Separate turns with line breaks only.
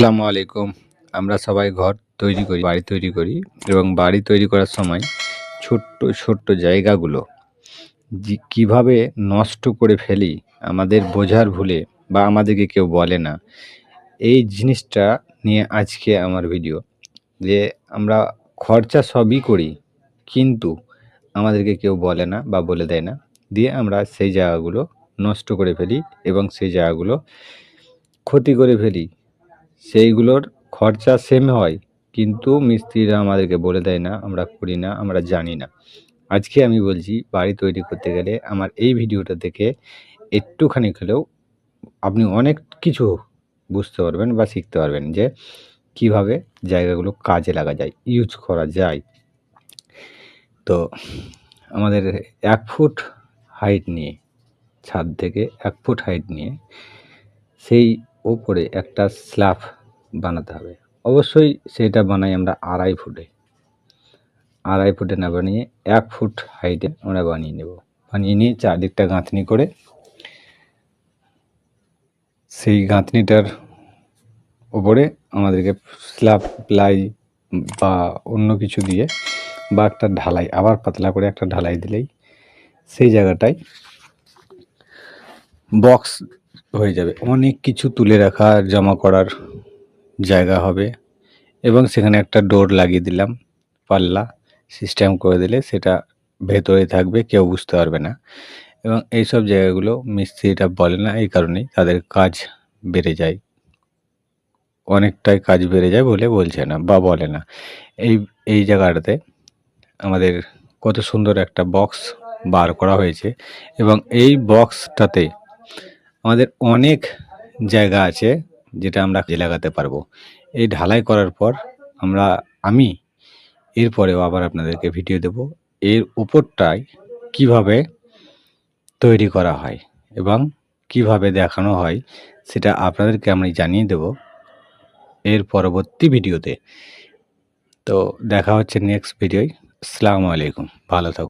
আসসালামু আলাইকুম। আমরা সবাই ঘর তৈরি করি, বাড়ি তৈরি করি এবং বাড়ি তৈরি করার সময় ছোট্ট ছোট্ট জায়গাগুলো কীভাবে নষ্ট করে ফেলি আমাদের বোঝার ভুলে বা আমাদেরকে কেউ বলে না। এই জিনিসটা নিয়ে আজকে আমার ভিডিও যে আমরা খরচা সবই করি কিন্তু আমাদেরকে কেউ বলে না বা বলে দেয় না। দিয়ে আমরা সেই জায়গাগুলো নষ্ট করে ফেলি এবং সেই জায়গাগুলো ক্ষতি করে ফেলি। সেইগুলোর খরচা সেম হয়, কিন্তু মিস্ত্রিরা আমাদেরকে বলে দেয় না, আমরা করি না, আমরা জানি না। আজকে আমি বলছি, বাড়ি তৈরি করতে গেলে আমার এই ভিডিওটা দেখে একটুখানি হলেও আপনি অনেক কিছু বুঝতে পারবেন বা শিখতে পারবেন যে কীভাবে জায়গাগুলো কাজে লাগা যায় ইউজ করা যায়। তো আমাদের এক ফুট হাইট নিয়ে, ছাদ থেকে এক ফুট হাইট নিয়ে, সেই ওপরে একটা স্ল্যাব বানাতে হবে। অবশ্যই সেটা বানাই আমরা আড়াই ফুটে। আড়াই ফুটে না বানিয়ে এক ফুট হাইটে আমরা বানিয়ে নেব। বানিয়ে নিয়ে চারদিকটা গাঁথনি করে সেই গাঁথনিটার ওপরে আমাদেরকে স্ল্যাব, প্লাই বা অন্য কিছু দিয়ে বা একটা ঢালাই, আবার পাতলা করে একটা ঢালাই দিলেই সেই জায়গাটায় বক্স হয়ে যাবে। অনেক কিছু তুলে রাখা জমা করার জায়গা হবে এবং সেখানে একটা ডোর লাগিয়ে দিলাম, পাল্লা সিস্টেম করে দিলে সেটা ভেতরে থাকবে, কেউ বুঝতে পারবে না। এবং এইসব জায়গাগুলো মিস্ত্রিটা বলে না, এই কারণেই তাদের কাজ বেড়ে যায়। অনেকটাই কাজ বেড়ে যায় বলে বলছে না, বা বলে না। এই এই জায়গাটাতে আমাদের কত সুন্দর একটা বক্স বার করা হয়েছে এবং এই বক্সটাতে আমাদের অনেক জায়গা আছে যেটা আমরা কাজে লাগাতে পারব। এই ঢালাই করার পর আমরা, আমি এরপরেও আবার আপনাদেরকে ভিডিও দেব এর উপরটায় কীভাবে তৈরি করা হয় এবং কীভাবে দেখানো হয় সেটা আপনাদেরকে আমি জানিয়ে দেব এর পরবর্তী ভিডিওতে তো। দেখা হচ্ছে নেক্সট ভিডিওয় আসসালামু আলাইকুম। ভালো থাকুন।